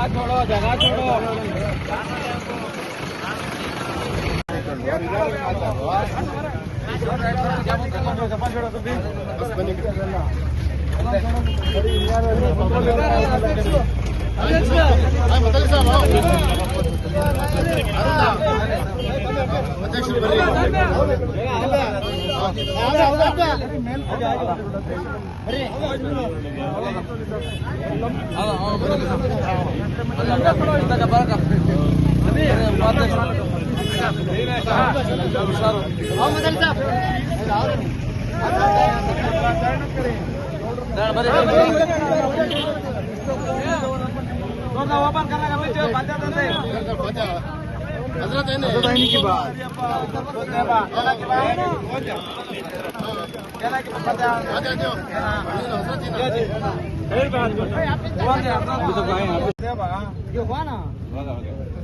छोड़ो जगह छोड़ो ओपन करना की बात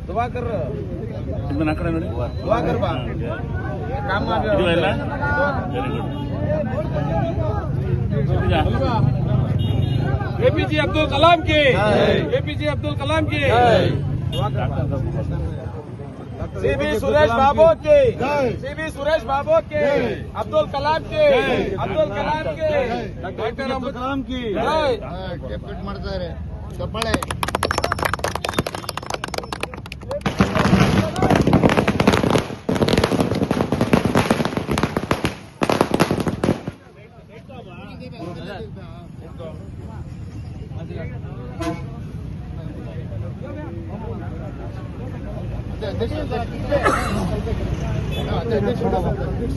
दुआ कर तुमचं दुआ कर बा काम किती व्हायला very good APJ Abdul Kalam के। एपीजे अब्दुल कलाम के। दुआ कर सीबी सुरेश बाबू की सीबी सुरेश बाबू की अब्दुल कलाम की अब्दुल कलाम की डॉक्टर अब्दुल कलाम की ಡೆಪ್ಯೂಟ್ ಮಾಡ್ತಾರೆ ಚಪ್ಪಾಳೆ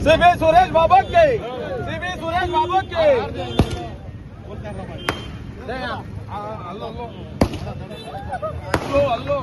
सीबी सुरेश बाबत के सीबी सुरेश बाबत के hello hello hello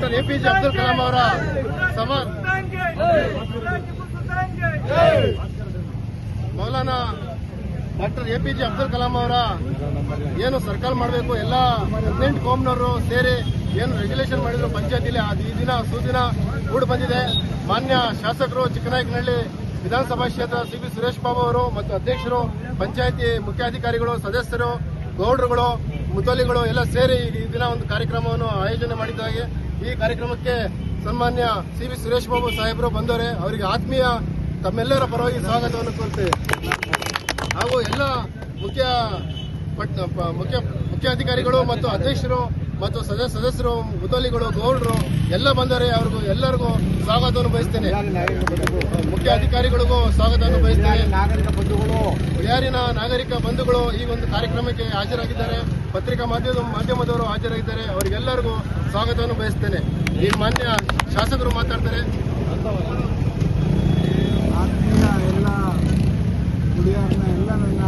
doctor A P J Abdul Kalam ಅವರ ಸಮ Maulana doctor A P J Abdul Kalam ಅವರ ಏನು ಸರ್ಕಾರ ಮಾಡಬೇಕು, ಎಲ್ಲ ಹದಿನೆಂಟು ಕೋಮ್ನವರು ಸೇರಿ ಏನು ರೆಗ್ಯುಲೇಷನ್ ಮಾಡಿದ್ರು ಪಂಚಾಯತಿಲಿ, ಅದು ಈ ದಿನ, ಸುದಿನ ಕೂಡ ಬಂದಿದೆ. ಮಾನ್ಯ ಶಾಸಕರು ಚಿಕ್ಕನಾಯಕನಹಳ್ಳಿ ವಿಧಾನಸಭಾ ಕ್ಷೇತ್ರ ಸಿ ಬಿ ಸುರೇಶ್ ಬಾಬು ಅವರು ಮತ್ತು ಅಧ್ಯಕ್ಷರು, ಪಂಚಾಯತಿ ಮುಖ್ಯಾಧಿಕಾರಿಗಳು, ಸದಸ್ಯರು, ಗೌಡ್ರುಗಳು, ಮುತಲಿಗಳು ಎಲ್ಲ ಸೇರಿ ಈ ದಿನ ಒಂದು ಕಾರ್ಯಕ್ರಮವನ್ನು ಆಯೋಜನೆ ಮಾಡಿದ್ದಾಗೆ ಈ ಕಾರ್ಯಕ್ರಮಕ್ಕೆ ಸನ್ಮಾನ್ಯ ಸಿ ವಿ ಸುರೇಶ್ ಬಾಬು ಸಾಹೇಬರು ಬಂದವರೆ, ಅವರಿಗೆ ಆತ್ಮೀಯ ತಮ್ಮೆಲ್ಲರ ಪರವಾಗಿ ಸ್ವಾಗತವನ್ನು ಕೋರ್ತೇವೆ ಹಾಗೂ ಎಲ್ಲ ಮುಖ್ಯ ಪ- ಮುಖ್ಯ ಮುಖ್ಯಾಧಿಕಾರಿಗಳು ಮತ್ತು ಅಧ್ಯಕ್ಷರು ಮತ್ತು ಸದಸ್ಯ ಸದಸ್ಯರು ಮುದಲಿಗಳು ಗೌಡರು, ಎಲ್ಲ ಬಂದರೆ ಅವ್ರಿಗೂ ಎಲ್ಲರಿಗೂ ಸ್ವಾಗತವನ್ನು ಬಯಸ್ತೇನೆ. ಮುಖ್ಯ ಅಧಿಕಾರಿಗಳಿಗೂ ಸ್ವಾಗತವನ್ನು ಬಯಸ್ತೇನೆ. ಬಿಹಾರಿನ ನಾಗರಿಕ ಬಂಧುಗಳು ಈ ಒಂದು ಕಾರ್ಯಕ್ರಮಕ್ಕೆ ಹಾಜರಾಗಿದ್ದಾರೆ. ಪತ್ರಿಕಾ ಮಾಧ್ಯಮ ಮಾಧ್ಯಮದವರು ಹಾಜರಾಗಿದ್ದಾರೆ. ಅವರಿಗೆಲ್ಲರಿಗೂ ಸ್ವಾಗತವನ್ನು ಬಯಸ್ತೇನೆ. ಈ ಮಾನ್ಯ ಶಾಸಕರು ಮಾತಾಡ್ತಾರೆ. ಎಲ್ಲ ಎಲ್ಲ ನನ್ನ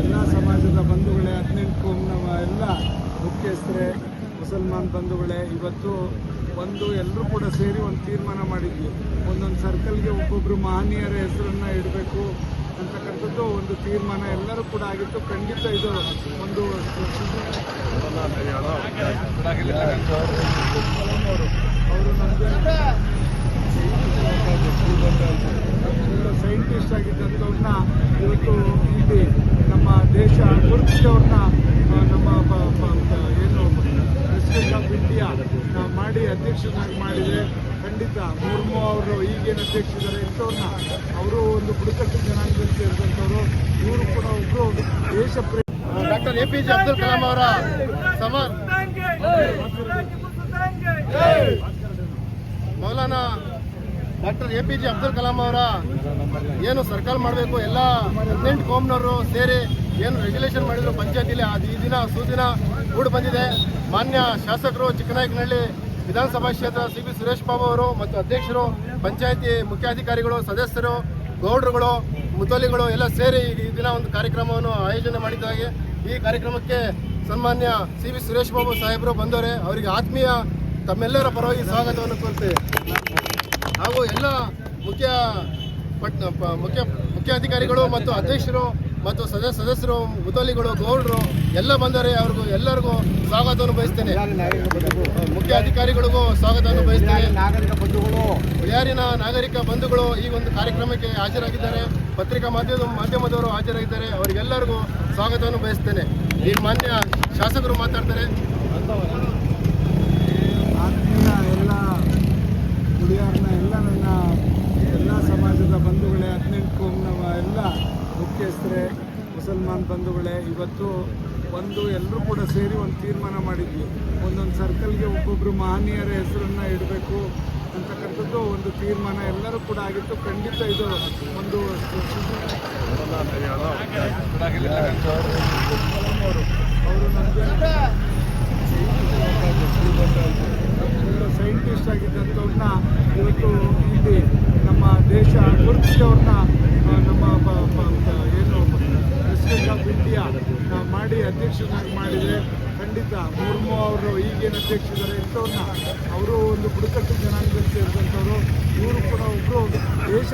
ಎಲ್ಲ ಸಮಾಜದ ಬಂಧುಗಳೇ ಹದಿನೆಂಟು ಕೋಮ್ನ ಎಲ್ಲ ಮುಖ್ಯಸ್ಥರೇ ಮುಸಲ್ಮಾನ್ ಬಂಧುಗಳೇ, ಇವತ್ತು ಒಂದು ಎಲ್ಲರೂ ಕೂಡ ಸೇರಿ ಒಂದು ತೀರ್ಮಾನ ಮಾಡಿದ್ವಿ. ಒಂದೊಂದು ಸರ್ಕಲ್ಗೆ ಒಬ್ಬೊಬ್ಬರು ಮಹನೀಯರ ಹೆಸರನ್ನು ಇಡಬೇಕು ಅಂತಕ್ಕಂಥದ್ದು ಒಂದು ತೀರ್ಮಾನ ಎಲ್ಲರೂ ಕೂಡ ಆಗಿತ್ತು. ಖಂಡಿತ ಇದು ಒಂದು ಅವರು ಸೈಂಟಿಸ್ಟ್ ಆಗಿದ್ದಂಥವ್ರನ್ನ ಇವತ್ತು ಇಲ್ಲಿ ನಮ್ಮ ದೇಶ ಗುರುತಿಸಿದವ್ರನ್ನ ಆ, ನಮ್ಮ ಬ- ಬ- ಬ- ಏನು ಪ್ರೆಸಿಡೆಂಟ್ ಇಂಡಿಯಾ ಮಾಡಿ ಅಧ್ಯಕ್ಷನಾಗಿ ಮಾಡಿದರೆ ಖಂಡಿತ ಮುರ್ಮು ಅವರು ಈಗೇನು ಅಧ್ಯಕ್ಷರಿದ್ದಾರೆ ಇಂಥವ್ರನ್ನ ಅವರು ಒಂದು ಬುಡಕಟ್ಟು ಜನಾಂಗದಲ್ಲಿ ಸೇರಿದಂಥವ್ರು ಇವರು ಕೂಡ ಒಬ್ಬರು ದೇಶ doctor A P J Abdul Kalam ಅವರ ಸಮರ್. Maulana doctor A P J Abdul Kalam ಅವರ ಏನು ಸರ್ಕಲ್ ಮಾಡಬೇಕು ಎಲ್ಲ ಹದಿನೆಂಟು ಕೋಮ್ನವರು ಸೇರಿ ಏನು ರೆಗ್ಯುಲೇಷನ್ ಮಾಡಿದ್ರು ಪಂಚಾಯತಿಲಿ ಅದು ಈ ದಿನ ಸುದಿನ ಕೂಡಿ ಬಂದಿದೆ. ಮಾನ್ಯ ಶಾಸಕರು ಚಿಕ್ಕನಾಯಕನಹಳ್ಳಿ ವಿಧಾನಸಭಾ ಕ್ಷೇತ್ರ ಸಿ ಬಿ ಸುರೇಶ್ ಬಾಬು ಅವರು ಮತ್ತು ಅಧ್ಯಕ್ಷರು, ಪಂಚಾಯತಿ ಮುಖ್ಯಾಧಿಕಾರಿಗಳು, ಸದಸ್ಯರು, ಗೌಡ್ರುಗಳು, ಮುತಲಿಗಳು ಎಲ್ಲ ಸೇರಿ ಈ ದಿನ ಒಂದು ಕಾರ್ಯಕ್ರಮವನ್ನು ಆಯೋಜನೆ ಮಾಡಿದ್ದಾಗೆ ಈ ಕಾರ್ಯಕ್ರಮಕ್ಕೆ ಸನ್ಮಾನ್ಯ ಸಿ ವಿ ಸುರೇಶ್ ಬಾಬು ಸಾಹೇಬರು ಬಂದವರೆ, ಅವರಿಗೆ ಆತ್ಮೀಯ ತಮ್ಮೆಲ್ಲರ ಪರವಾಗಿ ಸ್ವಾಗತವನ್ನು ಕೋರ್ತೇವೆ. ಹಾಗೂ ಎಲ್ಲ ಮುಖ್ಯ ಪಟ್ ಮುಖ್ಯ ಮುಖ್ಯಾಧಿಕಾರಿಗಳು ಮತ್ತು ಅಧ್ಯಕ್ಷರು ಮತ್ತು ಸದಸ್ಯ ಸದಸ್ಯರು, ಮುತಲಿಗಳು, ಗೌಡರು ಎಲ್ಲ ಬಂದರೆ ಅವ್ರಿಗೂ ಎಲ್ಲರಿಗೂ ಸ್ವಾಗತವನ್ನು ಬಯಸ್ತೇನೆ ಮುಖ್ಯ ಅಧಿಕಾರಿಗಳಿಗೂ ಸ್ವಾಗತವನ್ನು ಬಯಸ್ತೇನೆ ನಾಗರಿಕ ಬಂಧುಗಳು ಬಿಹಾರಿನ ನಾಗರಿಕ ಬಂಧುಗಳು ಈ ಒಂದು ಕಾರ್ಯಕ್ರಮಕ್ಕೆ ಹಾಜರಾಗಿದ್ದಾರೆ. ಪತ್ರಿಕಾ ಮಾಧ್ಯಮ, ಮಾಧ್ಯಮದವರು ಹಾಜರಾಗಿದ್ದಾರೆ. ಅವರಿಗೆಲ್ಲರಿಗೂ ಸ್ವಾಗತವನ್ನು ಬಯಸ್ತೇನೆ ಈಗ ಮಾನ್ಯ ಶಾಸಕರು ಮಾತಾಡ್ತಾರೆ ಆತ್ಮೀಯ ಎಲ್ಲ ಹುಡುಗಿಯರನ್ನ ಎಲ್ಲ ನನ್ನ ಎಲ್ಲ ಸಮಾಜದ ಬಂಧುಗಳೇ ಹದಿನೆಂಟು ಕೋಮ್ನವ ಎಲ್ಲ ಮುಖ್ಯಸ್ಥರೇ ಮುಸಲ್ಮಾನ್ ಬಂಧುಗಳೇ, ಇವತ್ತು ಒಂದು ಎಲ್ಲರೂ ಕೂಡ ಸೇರಿ ಒಂದು ತೀರ್ಮಾನ ಮಾಡಿದ್ವಿ. ಒಂದೊಂದು ಸರ್ಕಲ್ಗೆ ಒಬ್ಬೊಬ್ಬರು ಮಹನೀಯರ ಹೆಸರನ್ನು ಇಡಬೇಕು ಅಂತಕ್ಕಂಥದ್ದು ಒಂದು ತೀರ್ಮಾನ ಎಲ್ಲರೂ ಕೂಡ ಆಗಿತ್ತು. ಖಂಡಿತ ಇದು ಒಂದು ಅವರು ನಮಗೆ ಸೈಂಟಿಸ್ಟ್ ಆಗಿದ್ದಂಥವ್ರನ್ನ ಇವತ್ತು ಇಲ್ಲಿ ನಮ್ಮ ದೇಶ ಗುರುತಿಸಿ ಅವ್ರನ್ನ ನಮ್ಮ ಬ- ಬ- ಬ- ಏನು ಪ್ರೆಸಿಡೆಂಟ್ ಇಂಡಿಯಾ ಮಾಡಿ ಅಧ್ಯಕ್ಷನಾಗಿ ಮಾಡಿದರೆ ಖಂಡಿತ ಮುರ್ಮು ಅವರು ಈಗೇನು ಅಧ್ಯಕ್ಷರ ಇಂಥವ್ರನ್ನ ಅವರು ಒಂದು ಬುಡಕಟ್ಟು ಜನಾಂಗದಲ್ಲಿ ಸೇರಿದಂಥವ್ರು, ಇವರು ಕೂಡ ಒಬ್ಬರು ದೇಶ